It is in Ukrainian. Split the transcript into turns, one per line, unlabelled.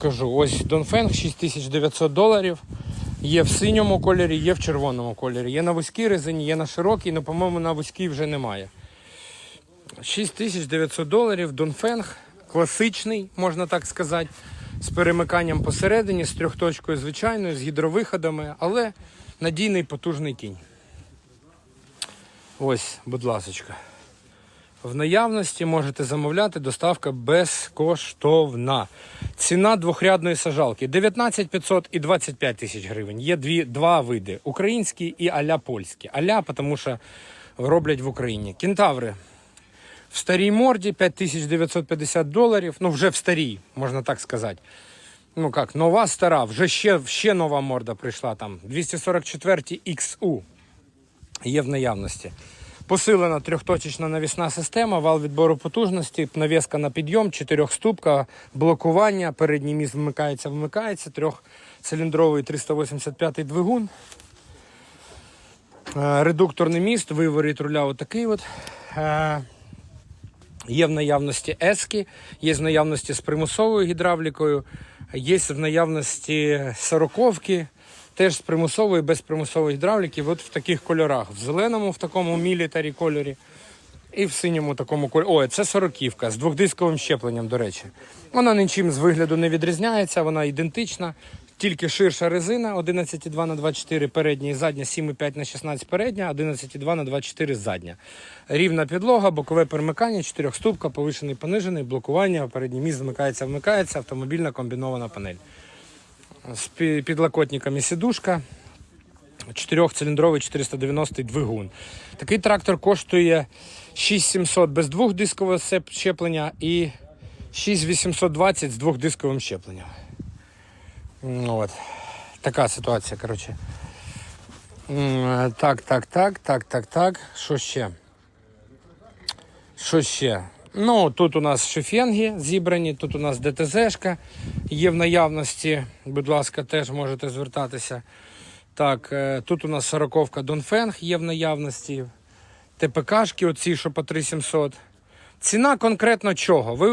Кажу, ось Донфенг 6900 доларів. Є в синьому кольорі, є в червоному кольорі. Є на вузькій резині, є на широкій, але, по-моєму, на вузькій вже немає. 6900 доларів, Донфенг, класичний, можна так сказати, з перемиканням посередині, з трьохточкою звичайною, з гідровиходами, але надійний потужний кінь. Ось, будь ласочка. В наявності можете замовляти, доставка безкоштовна. Ціна двохрядної сажалки 19 500 і 25 тисяч гривень. Є дві, два види: українські і аля польські. Аля, тому що роблять в Україні. Кентаври в старій морді 5950 доларів. Ну, вже в старій, можна так сказати. Ну як, нова стара, вже ще, ще нова морда прийшла там. 244 XU є в наявності. Посилена трьохточечна навісна система, вал відбору потужності, навіска на підйом, чотирьохступка, блокування, передній міст вмикається, вмикається, трьохциліндровий 385 двигун. Е, Редукторний міст, виворіт руля отакий от. Е, Є в наявності ески, є в наявності з примусовою гідравлікою, є в наявності сороковки, теж з примусовою, без примусової гідравліки, от в таких кольорах. В зеленому, в такому мілітарі кольорі, і в синьому такому кольорі. Ой, це сороківка з двохдисковим щепленням, до речі. Вона нічим з вигляду не відрізняється, вона ідентична. Тільки ширша резина 11,2 на 24 передня і задня, 7,5 на 16 передня, 11,2 на 24 задня. Рівна підлога, бокове перемикання, чотирьохступка, повишений, понижений, блокування, передній міст вмикається, вмикається, автомобільна комбінована панель. З пі- підлокотниками сідушка, чотирьохциліндровий 490 двигун. Такий трактор коштує 6700 без двохдискового щеплення і 6820 з двохдисковим щепленням. Ну, от. Така ситуація, коротше. Так, так, так, так, так, так. Що ще? Що ще? Ну, тут у нас шифенги зібрані, тут у нас ДТЗшка є в наявності. Будь ласка, теж можете звертатися. Так, е, тут у нас сороковка Донфенг є в наявності. ТПКшки, оці, що по 3700. Ціна конкретно чого? Ви